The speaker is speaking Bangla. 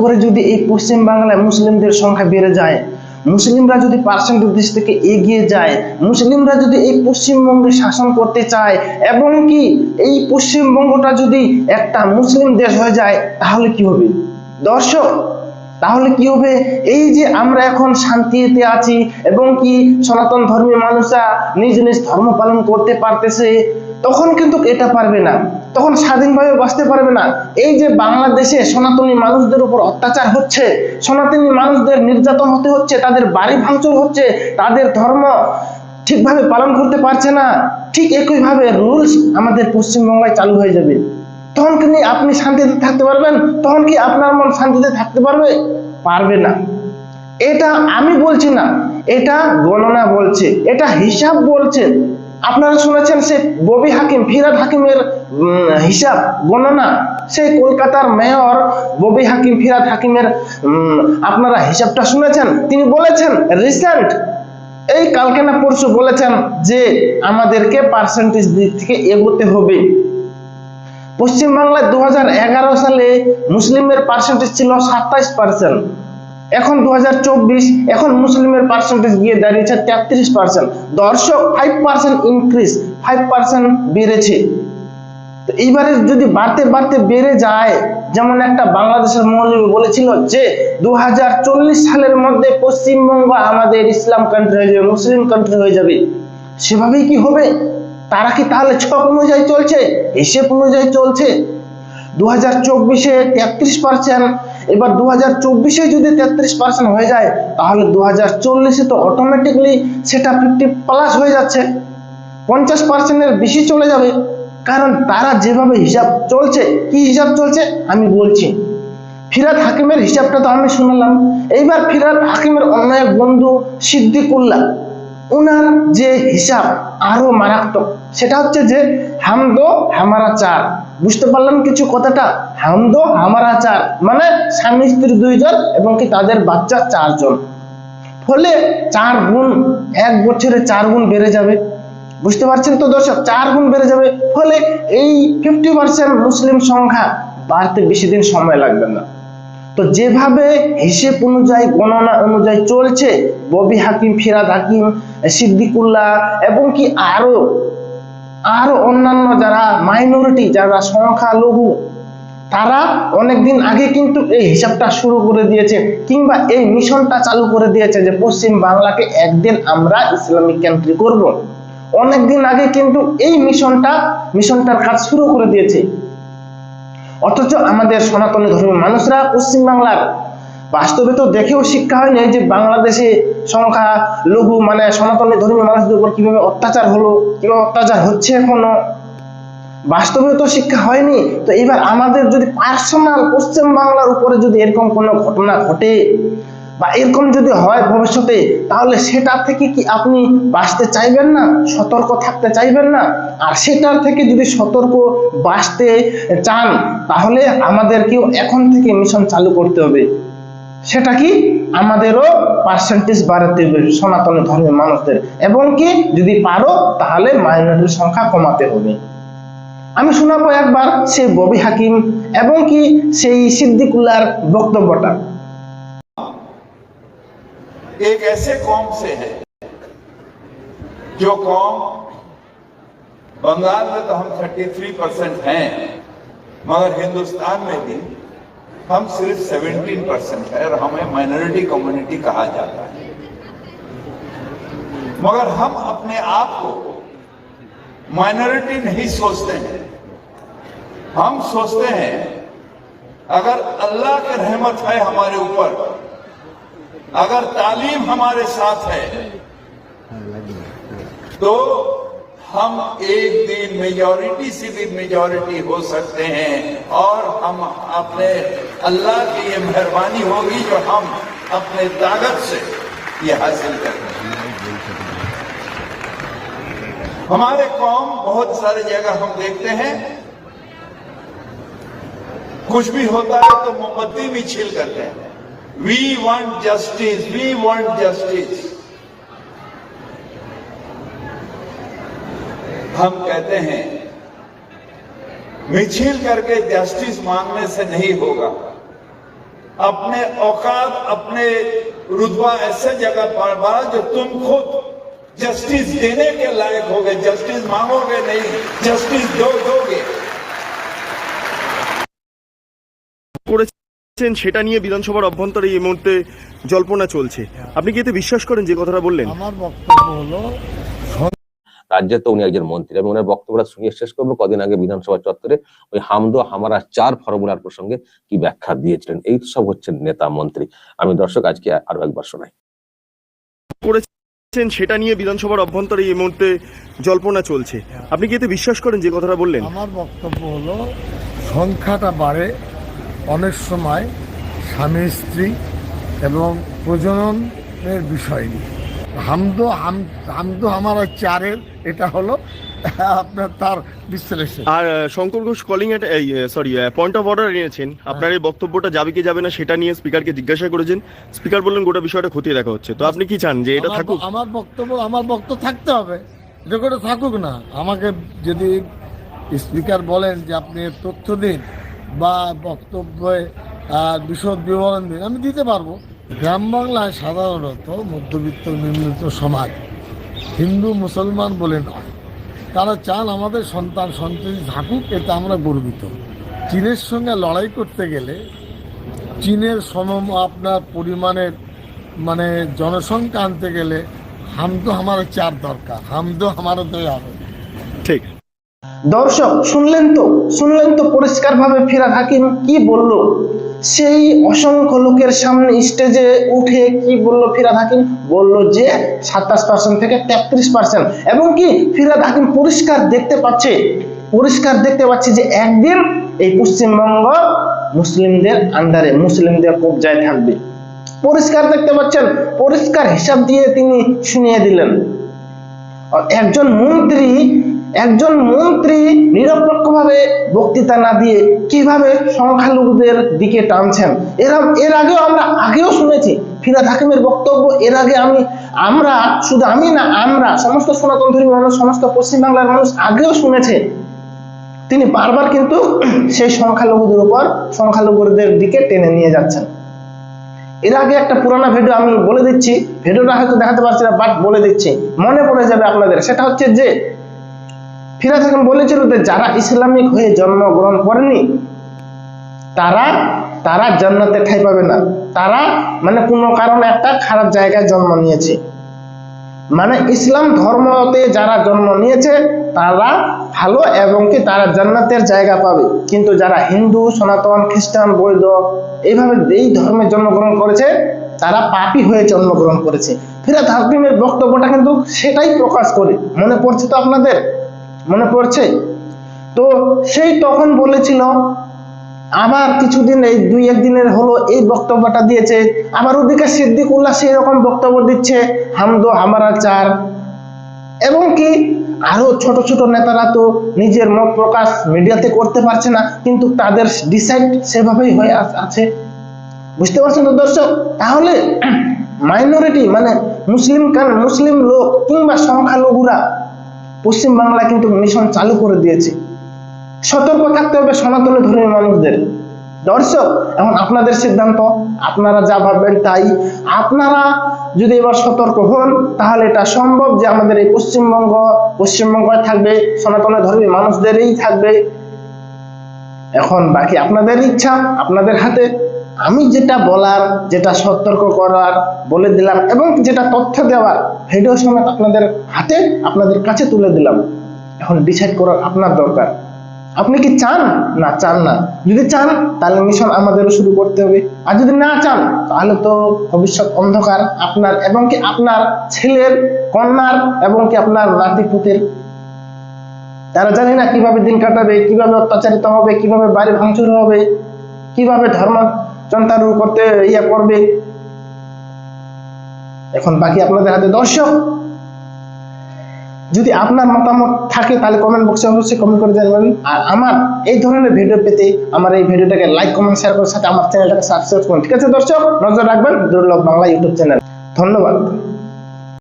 করে যদি এই পশ্চিম বাংলায় মুসলিমদের সংখ্যা বেড়ে যায়, মুসলিমরা যদি পার্সেন্টেজ থেকে এগিয়ে যায়, মুসলিমরা যদি এই পশ্চিমবঙ্গে শাসন করতে চায়, এবং কি এই পশ্চিমবঙ্গটা যদি একটা মুসলিম দেশ হয়ে যায়, তাহলে কি হবে? দর্শক, তাহলে কি হবে? এই যে আমরা এখন শান্তিতে আছি, এবং কি সনাতন ধর্মীয় মানুষরা নিজ নিজ ধর্ম পালন করতে পারতেছে তখন কিন্তু এটা পারবে না। তখন স্বাধীনভাবে বাঁচতে পারবে না। এই যে বাংলাদেশে সনাতনী মানুষদের উপর অত্যাচার হচ্ছে, সনাতনী মানুষদের নির্যাতন হতে হচ্ছে, তাদের বাড়ি ভাঙচুর হচ্ছে, তাদের ধর্ম ঠিকভাবে পালন করতে পারছে না, ঠিক একইভাবে রুলস আমাদের পশ্চিমবঙ্গে চালু হয়ে যাবে। তখন কি আপনি শান্তিতে থাকতে পারবেন? তখন কি আপনার মন শান্তিতে থাকতে পারবে? পারবে না। এটা আমি বলছি না, এটা গণনা বলছে, এটা হিসাব বলছে। আপনারা শুনেছেন সে ববি হাকিম, ফিরাদ হাকিমের হিসাব গণনা সেই কলকাতার মেয়র ববি হাকিম, ফিরাদ হাকিমের আপনারা হিসাবটা শুনেছেন? তিনি বলেছেন রিসেন্ট এই কালকে না পরশু বলেছেন যে আমাদেরকে পার্সেন্টেজ দিক থেকে এগোতে হবে। পশ্চিমবাংলায় দু হাজার এগারো সালে মুসলিমের পার্সেন্টেজ ছিল সাতাইশ পার্সেন্ট এখন দু হাজার চব্বিশ, এখন মুসলিমের পার্সেন্টেজ গিয়ে দাঁড়িয়েছে তেত্রিশ পার্সেন্ট দর্শক five percent increase five percent বেড়েছে। তো এইবারে যদি বাড়তে বাড়তে বেড়ে যায়, যেমন একটা বাংলাদেশের মৌলবী বলেছিল যে দু হাজার চল্লিশ সালের মধ্যে পশ্চিমবঙ্গ আমাদের ইসলাম কান্ট্রি হয়ে যাবে, মুসলিম কান্ট্রি হয়ে যাবে। সেভাবেই কি হবে? তারা কি তাহলে ছক অনুযায়ী চলছে? হিসেব অনুযায়ী চলছে। দু হাজার চব্বিশে তেত্রিশ পার্সেন্ট এবার দু হাজার চব্বিশে যদি তেত্রিশ পার্সেন্ট হয়ে যায়, তাহলে দু হাজার চল্লিশে তো অটোমেটিকলি সেটা ফিফটি প্লাস হয়ে যাচ্ছে। পঞ্চাশ পার্সেন্টের বেশি চলে যাবে। কারণ তারা যেভাবে হিসাব চলছে, কি হিসাব চলছে আমি বলছি। ফিরাদ হাকিমের হিসাবটা তো আমি শুনলাম। এইবার ফিরাদ হাকিমের অন্য এক বন্ধু সিদ্দিকুল্লাহ। ওনার যে হিসাব আরও মারাত্মক, সেটা হচ্ছে যে হামদো হামারা চার। বুঝতে পারলাম কিছু কথাটা? হামদো হামারা চার মানে স্বামী স্ত্রী দুইজন এবং কি তাদের বাচ্চা চারজন। ফলে চার গুণ, এক বছরে চার গুণ বেড়ে যাবে। বুঝতে পারছেন তো দর্শক? চার গুণ বেড়ে যাবে। ফলে এই ফিফটি পার্সেন্ট মুসলিম সংখ্যা বাড়তে বেশি দিন সময় লাগবে না। তো যেভাবে হিসেব অনুযায়ী, গণনা অনুযায়ী চলছে, ববি হাকিম, ফিরাদ হাকিম, সিদ্দিকুল্লাহ এবং কি আরও আরও অন্যান্য যারা মাইনরিটি যারা সংখ্যালঘু, তারা অনেকদিন আগে কিন্তু এই হিসাবটা শুরু করে দিয়েছে কিংবা এই মিশনটা চালু করে দিয়েছে যে পশ্চিম বাংলাকে একদিন আমরা ইসলামিক কান্ট্রি করব। অনেকদিন আগে কিন্তু এই মিশনটা, মিশনটার কাজ শুরু করে দিয়েছে। অথচ আমাদের সনাতন ধর্মের মানুষরা পশ্চিমবাংলার বাস্তবে তো দেখেও শিক্ষা হয়নি যে বাংলাদেশে সংখ্যা, লঘু মানে সনাতন ধর্মীয় মানুষদের উপর কীভাবে অত্যাচার হলো, কীভাবে অত্যাচার হচ্ছে এখনও? বাস্তবে তো শিক্ষা হয়নি। তো এবার আমাদের যদি পার্সোনাল পশ্চিম বাংলার উপরে যদি এরকম কোনো ঘটনা ঘটে বা এরকম যদি হয় ভবিষ্যতে, তাহলে সেটা থেকে কি আপনি বাঁচতে চাইবেন না? সতর্ক থাকতে চাইবেন না? আর সেটার থেকে যদি সতর্ক বাঁচতে চান, তাহলে আমাদেরকেও এখন থেকে মিশন চালু করতে হবে। সেটা কি? আমাদেরও পার্সেন্টেজ বাড়াতে হবে সনাতন ধর্মের মানুষদের। এবং কি? যদি পারো, তাহলে মাইনরিটির সংখ্যা কমাতে হবে। আমি শোনাবো একবার সেই ববি হাকিম এবং কি সেই সিদ্দিকুল্লার বক্তব্যটা। ایک ایسے قوم سے ہے جو قوم بنگال میں تو ہم 33 پرسنٹ ہیں، مگر ہندوستان میں بھی ہم صرف 17 پرسنٹ ہیں اور ہمیں مائنورٹی کمیونٹی کہا جاتا ہے۔ مگر ہم اپنے آپ کو مائنورٹی نہیں سوچتے ہیں۔ ہم سوچتے ہیں، اگر اللہ کی رحمت ہے ہمارے اوپر اگر تعلیم ہمارے ساتھ ہے، تو ہم ایک دن میجورٹی سے بھی میجورٹی ہو سکتے ہیں اور ہم اپنے اللہ کی یہ مہربانی ہوگی جو ہم اپنے طاقت سے یہ حاصل کر رہے ہیں۔ ہمارے قوم بہت سارے جگہ ہم دیکھتے ہیں۔ کچھ بھی ہوتا ہے تو مومبتی بھی چھیل کرتے ہیں۔ We want justice. We want justice. ہم کہتے ہیں، مچھل کر کے جسٹس مانگنے سے نہیں ہوگا اپنے اوقات، اپنے رتبہ ایسے جگہ پر بارہ جو تم خود جسٹس دینے کے لائق ہوگے جسٹس مانگو گے نہیں جسٹس دو دو گے সেটা নিয়ে বিধানসভার অভ্যন্তরে এই মুহূর্তে জল্পনা চলছে। আপনি কি এতে বিশ্বাস করেন যে কথাটা বললেন? আমার বক্তব্য হলো রাজ্যে তো উনি একজন মন্ত্রী আমি ওনার বক্তব্যটা শুনিয়ে শেষ করব কদিন আগে বিধানসভা চত্বরে ওই হামদো হামারা চার ফর্মুলার প্রসঙ্গে কি ব্যাখ্যা দিয়েছিলেন। এই তো সব হচ্ছেন নেতা মন্ত্রী। আমি দর্শক আজকে আরও একবার শোনাই। করেছেন সেটা নিয়ে বিধানসভার অভ্যন্তরে এই মুহূর্তে জল্পনা চলছে। আপনি কি এতে বিশ্বাস করেন যে কথাটা বললেন? আমার বক্তব্য হলো সংখ্যাটা বাড়ে অনেক সময় স্বামী স্ত্রী এবং প্রজননের বিষয় নিয়ে। হামদো হাম হামদো আমার চারের এটা হলো আপনার তার বিশ্লেষণ। আর শঙ্কর ঘোষ কলিং এট এই সরি পয়েন্ট অফ অর্ডার নিয়েছেন। আপনার এই বক্তব্যটা যাবে কি যাবে না সেটা নিয়ে স্পিকারকে জিজ্ঞাসা করেছেন। স্পিকার বললেন গোটা বিষয়টা খতিয়ে দেখা হচ্ছে। তো আপনি কি চান যে এটা থাকুক? আমার বক্তব্য আমার বক্তব্য থাকতে হবে। এটা করে থাকুক না। আমাকে যদি স্পিকার বলেন যে আপনি তথ্য দিন বা বক্তব্যে বিশদ বিবরণ দিন আমি দিতে পারব। গ্রাম বাংলায় সাধারণত মধ্যবিত্ত নির্মিত সমাজ হিন্দু, মুসলমান বলে নয়। তারা চান আমাদের সন্তান সন্ততি থাকুক, এতে আমরা গর্বিত। চীনের সঙ্গে লড়াই করতে গেলে চীনের সম, আপনার পরিমাণের মানে জনসংখ্যা আনতে গেলে হামদো আমার চার দরকার হামদো আমার তো হবে। দর্শক, শুনলেন তো? শুনলেন তো পরিষ্কারভাবে ফিরাদ হাকিম কি বলল? সেই অসংখ্য লোকের সামনে স্টেজে উঠে কি বলল ফিরাদ হাকিম? বলল যে সাতাশ পার্সেন্ট থেকে তেত্রিশ পার্সেন্ট এবং কি ফিরাদ হাকিম পরিষ্কার দেখতে পাচ্ছে? পরিষ্কার দেখতে পাচ্ছে যে একদিন এই পশ্চিমবঙ্গ মুসলিমদের আন্ডারে মুসলিমদের কবজায় থাকবে। পরিষ্কার দেখতে পাচ্ছেন, পরিষ্কার হিসাব দিয়ে তিনি শুনিয়ে দিলেন। একজন মন্ত্রী একজন মন্ত্রী নিরপেক্ষভাবে বক্তৃতা না দিয়ে কীভাবে সংখ্যালঘুদের দিকে টানছেন? এরা এর আগেও আমরা আগেও শুনেছি ফিরাদ হাকিমের বক্তব্য, এর আগে আমি আমরা শুধু আমি না, আমরা সমস্ত সনাতন ধর্মী মানুষ, সমস্ত পশ্চিমবাংলার মানুষ আগেও শুনেছে। তিনি বারবার কিন্তু সেই সংখ্যালঘুদের উপর, সংখ্যালঘুদের দিকে টেনে নিয়ে যাচ্ছেন। এর আগে একটা পুরানো ভিডিও আমি বলে দিচ্ছি, ভিডিওটা হয়তো দেখাতে পারছি না বাট বলে দিচ্ছি। মনে পড়ে যাবে আপনাদের। সেটা হচ্ছে যে ফিরাজ হাকিম বলেছিল যে যারা ইসলামিক হয়ে জন্মগ্রহণ করেনি, তারা তারা জান্নাতে ঠাই পাবে না। তারা মানে কোনো কারণে একটা খারাপ জায়গায় জন্ম নিয়েছে। মানে ইসলাম ধর্মতে যারা জন্ম নিয়েছে, তারা ভালো এবং কি তারা জান্নাতের জায়গা পাবে। কিন্তু যারা হিন্দু, সনাতন, খ্রিস্টান বৈধ এইভাবে এই ধর্মে জন্মগ্রহণ করেছে, তারা পাপি হয়ে জন্মগ্রহণ করেছে। ফিরাত হাকিমের বক্তব্যটা কিন্তু সেটাই প্রকাশ করে। মনে পড়ছে তো আপনাদের? মনে পড়ছে? তো সেই তখন বলেছিল আবার কিছুদিন এই দুই একদিনের হলো এই বক্তব্যটা দিয়েছে। আবার ওদিকে সিদ্দিকুল্লাহ সেই রকম বক্তব্য দিচ্ছে, হামদো, হামারা চার। এবং কি, আরও ছোট ছোট নেতারা তো নিজের মত প্রকাশ মিডিয়াতে করতে পারছে না, কিন্তু তাদের ডিসাইড সেভাবেই হয়ে আছে। বুঝতে পারছেন তো দর্শক? তাহলে মাইনরিটি মানে মুসলিম কান? মুসলিম লোক কিংবা সংখ্যালঘুরা পশ্চিম বাংলা কিন্তু মিশন চালু করে দিয়েছে। সতর্ক থাকতে হবে সনাতনী ধর্মীয় মানুষদের। দর্শক, এখন আপনাদের সিদ্ধান্ত, আপনারা যা ভাববেন তাই। আপনারা যদি এবার সতর্ক হন, তাহলে এটা সম্ভব যে আমাদের এই পশ্চিমবঙ্গ পশ্চিমবঙ্গে থাকবে, সনাতন ধর্মী মানুষদেরই থাকবে। এখন বাকি আপনাদের ইচ্ছা, আপনাদের হাতে। আমি যেটা বলার, যেটা সতর্ক করার, বলে দিলাম এবং যেটা তথ্য দেওয়ার ভিডিও সমেত আপনাদের হাতে, আপনাদের কাছে তুলে দিলাম। এখন ডিসাইড করার আপনার দরকার। আপনি কি চান? না চান না। যদি চান, তাহলে মিশন আমাদেরও শুরু করতে হবে। আর যদি না চান, তাহলে তো ভবিষ্যৎ অন্ধকার আপনার এবং কি আপনার ছেলের, কন্যার এবং কি আপনার নাতিপুতের তারা জানি না কীভাবে দিন কাটাবে, কীভাবে অত্যাচারিত হবে, কীভাবে বাড়ি ভাঙচুর হবে, কীভাবে ধর্ম চন্তারু করতে ইয়ে করবে। এখন বাকি আপনাদের হাতে দর্শক। যদি আপনার মতামত থাকে, তাহলে কমেন্ট বক্সে অবশ্যই কমেন্ট করে জানাবেন। আর আমার এই ধরনের ভিডিও পেতে আমার এই ভিডিওটাকে লাইক কমেন্ট শেয়ার করার সাথে আমার চ্যানেলটাকে সাবস্ক্রাইব করুন। ঠিক আছে দর্শক? নজর রাখবেন দুর্লভ বাংলা ইউটিউব চ্যানেল ধন্যবাদ।